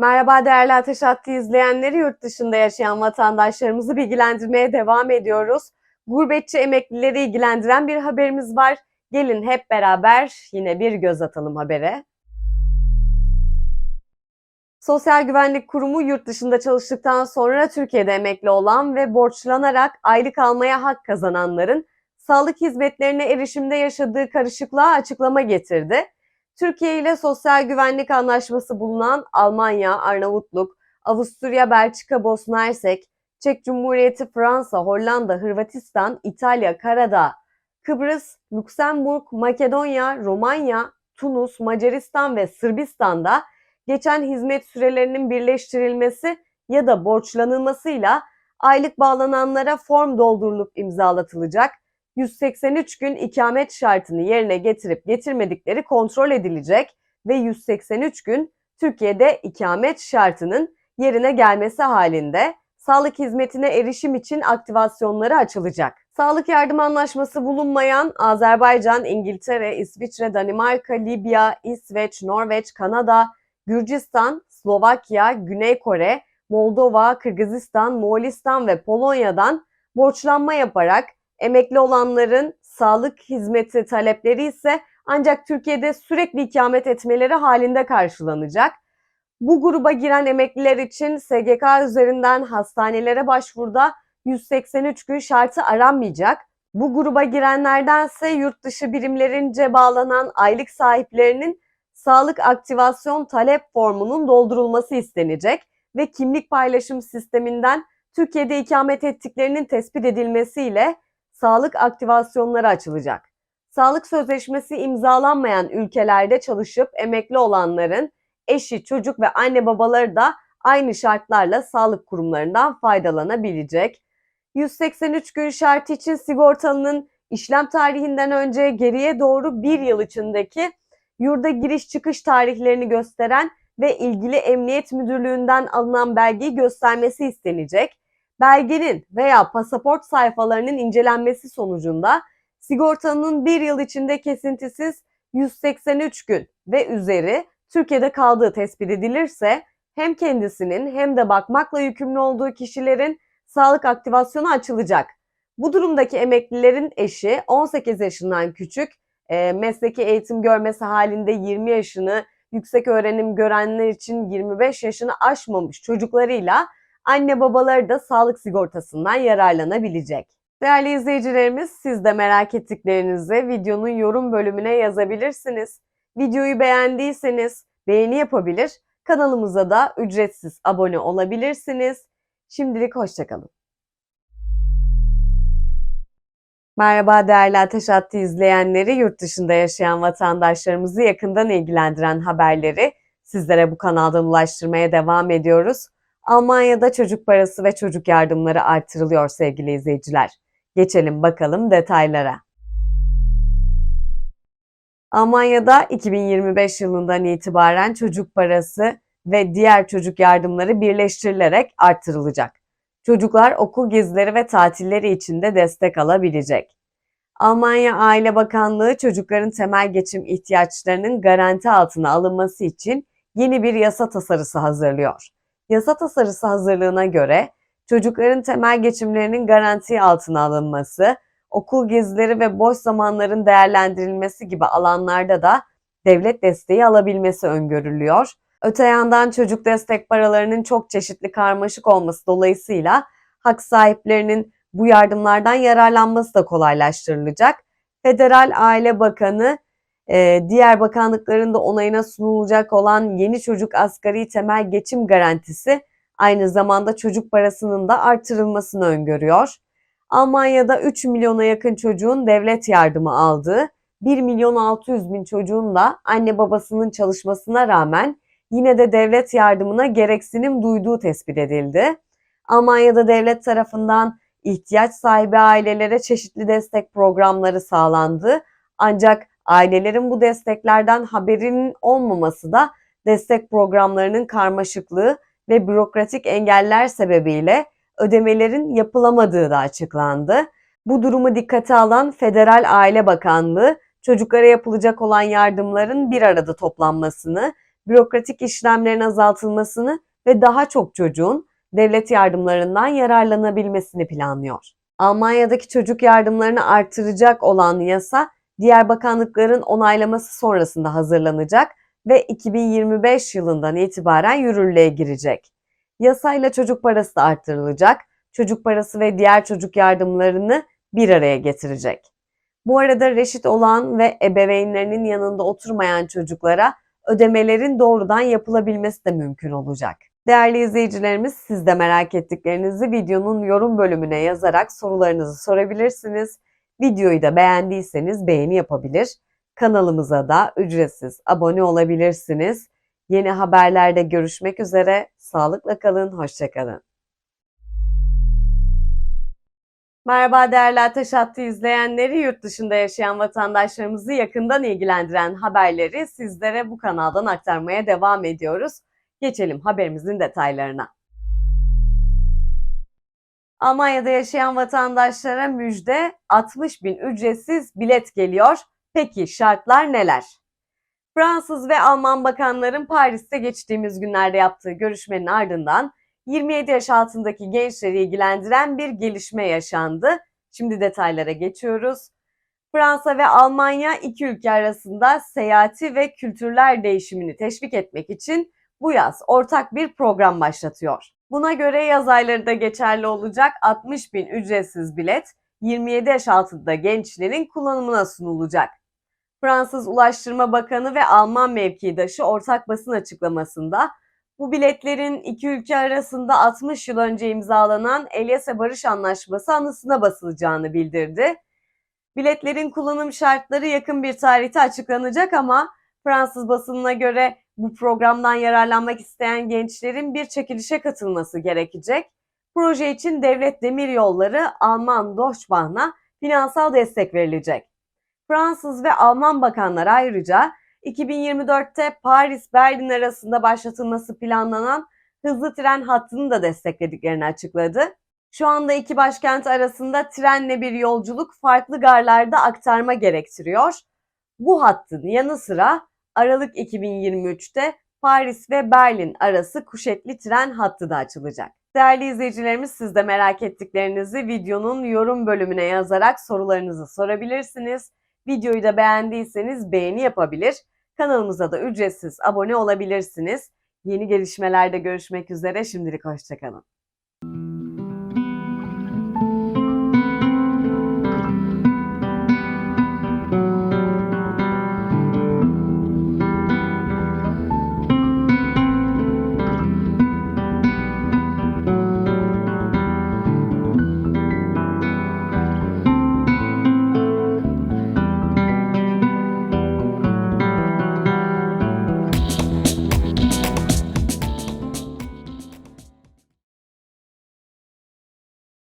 Merhaba değerli Ateş Hattı izleyenleri, yurt dışında yaşayan vatandaşlarımızı bilgilendirmeye devam ediyoruz. Gurbetçi emeklileri ilgilendiren bir haberimiz var. Gelin hep beraber yine bir göz atalım habere. Sosyal Güvenlik Kurumu yurt dışında çalıştıktan sonra Türkiye'de emekli olan ve borçlanarak aylık almaya hak kazananların sağlık hizmetlerine erişimde yaşadığı karışıklığa açıklama getirdi. Türkiye ile sosyal güvenlik anlaşması bulunan Almanya, Arnavutluk, Avusturya, Belçika, Bosna Hersek, Çek Cumhuriyeti, Fransa, Hollanda, Hırvatistan, İtalya, Karadağ, Kıbrıs, Lüksemburg, Makedonya, Romanya, Tunus, Macaristan ve Sırbistan'da geçen hizmet sürelerinin birleştirilmesi ya da borçlanılmasıyla aylık bağlananlara form doldurulup imzalatılacak 183 gün ikamet şartını yerine getirip getirmedikleri kontrol edilecek ve 183 gün Türkiye'de ikamet şartının yerine gelmesi halinde sağlık hizmetine erişim için aktivasyonları açılacak. Sağlık yardım anlaşması bulunmayan Azerbaycan, İngiltere, İsviçre, Danimarka, Libya, İsveç, Norveç, Kanada, Gürcistan, Slovakya, Güney Kore, Moldova, Kırgızistan, Moğolistan ve Polonya'dan borçlanma yaparak Emekli olanların sağlık hizmeti talepleri ise ancak Türkiye'de sürekli ikamet etmeleri halinde karşılanacak. Bu gruba giren emekliler için SGK üzerinden hastanelere başvuruda 183 gün şartı aranmayacak. Bu gruba girenlerdense yurt dışı birimlerince bağlanan aylık sahiplerinin sağlık aktivasyon talep formunun doldurulması istenecek ve kimlik paylaşım sisteminden Türkiye'de ikamet ettiklerinin tespit edilmesiyle sağlık aktivasyonları açılacak. Sağlık sözleşmesi imzalanmayan ülkelerde çalışıp emekli olanların eşi, çocuk ve anne babaları da aynı şartlarla sağlık kurumlarından faydalanabilecek. 183 gün şartı için sigortalının işlem tarihinden önce geriye doğru bir yıl içindeki yurda giriş çıkış tarihlerini gösteren ve ilgili emniyet müdürlüğünden alınan belgeyi göstermesi istenecek belgenin veya pasaport sayfalarının incelenmesi sonucunda sigortanın bir yıl içinde kesintisiz 183 gün ve üzeri Türkiye'de kaldığı tespit edilirse hem kendisinin hem de bakmakla yükümlü olduğu kişilerin sağlık aktivasyonu açılacak. Bu durumdaki emeklilerin eşi 18 yaşından küçük, e, mesleki eğitim görmesi halinde 20 yaşını, yüksek öğrenim görenler için 25 yaşını aşmamış çocuklarıyla anne babaları da sağlık sigortasından yararlanabilecek. Değerli izleyicilerimiz siz de merak ettiklerinizi videonun yorum bölümüne yazabilirsiniz. Videoyu beğendiyseniz beğeni yapabilir, kanalımıza da ücretsiz abone olabilirsiniz. Şimdilik hoşçakalın. Merhaba değerli Ateş Hattı izleyenleri, yurt dışında yaşayan vatandaşlarımızı yakından ilgilendiren haberleri sizlere bu kanaldan ulaştırmaya devam ediyoruz. Almanya'da çocuk parası ve çocuk yardımları artırılıyor sevgili izleyiciler. Geçelim bakalım detaylara. Almanya'da 2025 yılından itibaren çocuk parası ve diğer çocuk yardımları birleştirilerek artırılacak. Çocuklar okul gezileri ve tatilleri için de destek alabilecek. Almanya Aile Bakanlığı çocukların temel geçim ihtiyaçlarının garanti altına alınması için yeni bir yasa tasarısı hazırlıyor. Yasa tasarısı hazırlığına göre çocukların temel geçimlerinin garanti altına alınması, okul gezileri ve boş zamanların değerlendirilmesi gibi alanlarda da devlet desteği alabilmesi öngörülüyor. Öte yandan çocuk destek paralarının çok çeşitli karmaşık olması dolayısıyla hak sahiplerinin bu yardımlardan yararlanması da kolaylaştırılacak. Federal Aile Bakanı e, diğer bakanlıkların da onayına sunulacak olan yeni çocuk asgari temel geçim garantisi aynı zamanda çocuk parasının da artırılmasını öngörüyor. Almanya'da 3 milyona yakın çocuğun devlet yardımı aldığı, 1 milyon 600 bin çocuğun da anne babasının çalışmasına rağmen yine de devlet yardımına gereksinim duyduğu tespit edildi. Almanya'da devlet tarafından ihtiyaç sahibi ailelere çeşitli destek programları sağlandı. Ancak Ailelerin bu desteklerden haberinin olmaması da destek programlarının karmaşıklığı ve bürokratik engeller sebebiyle ödemelerin yapılamadığı da açıklandı. Bu durumu dikkate alan Federal Aile Bakanlığı çocuklara yapılacak olan yardımların bir arada toplanmasını bürokratik işlemlerin azaltılmasını ve daha çok çocuğun devlet yardımlarından yararlanabilmesini planlıyor. Almanya'daki çocuk yardımlarını artıracak olan yasa diğer bakanlıkların onaylaması sonrasında hazırlanacak ve 2025 yılından itibaren yürürlüğe girecek. Yasayla çocuk parası da artırılacak, çocuk parası ve diğer çocuk yardımlarını bir araya getirecek. Bu arada reşit olan ve ebeveynlerinin yanında oturmayan çocuklara ödemelerin doğrudan yapılabilmesi de mümkün olacak. Değerli izleyicilerimiz siz de merak ettiklerinizi videonun yorum bölümüne yazarak sorularınızı sorabilirsiniz. Videoyu da beğendiyseniz beğeni yapabilir. Kanalımıza da ücretsiz abone olabilirsiniz. Yeni haberlerde görüşmek üzere. Sağlıkla kalın, hoşçakalın. Merhaba değerli Ateş Hattı izleyenleri, yurt dışında yaşayan vatandaşlarımızı yakından ilgilendiren haberleri sizlere bu kanaldan aktarmaya devam ediyoruz. Geçelim haberimizin detaylarına. Almanya'da yaşayan vatandaşlara müjde 60 bin ücretsiz bilet geliyor. Peki şartlar neler? Fransız ve Alman bakanların Paris'te geçtiğimiz günlerde yaptığı görüşmenin ardından 27 yaş altındaki gençleri ilgilendiren bir gelişme yaşandı. Şimdi detaylara geçiyoruz. Fransa ve Almanya iki ülke arasında seyahati ve kültürler değişimini teşvik etmek için bu yaz ortak bir program başlatıyor. Buna göre yaz ayları da geçerli olacak 60 bin ücretsiz bilet 27 yaş altında gençlerin kullanımına sunulacak. Fransız Ulaştırma Bakanı ve Alman mevkidaşı ortak basın açıklamasında bu biletlerin iki ülke arasında 60 yıl önce imzalanan Elyase Barış Anlaşması anısına basılacağını bildirdi. Biletlerin kullanım şartları yakın bir tarihte açıklanacak ama Fransız basınına göre bu programdan yararlanmak isteyen gençlerin bir çekilişe katılması gerekecek. Proje için Devlet Demir Yolları Alman Deutsche Bahn'a finansal destek verilecek. Fransız ve Alman bakanlar ayrıca 2024'te Paris-Berlin arasında başlatılması planlanan hızlı tren hattını da desteklediklerini açıkladı. Şu anda iki başkent arasında trenle bir yolculuk farklı garlarda aktarma gerektiriyor. Bu hattın yanı sıra Aralık 2023'te Paris ve Berlin arası kuşetli tren hattı da açılacak. Değerli izleyicilerimiz siz de merak ettiklerinizi videonun yorum bölümüne yazarak sorularınızı sorabilirsiniz. Videoyu da beğendiyseniz beğeni yapabilir. Kanalımıza da ücretsiz abone olabilirsiniz. Yeni gelişmelerde görüşmek üzere. Şimdilik hoşçakalın.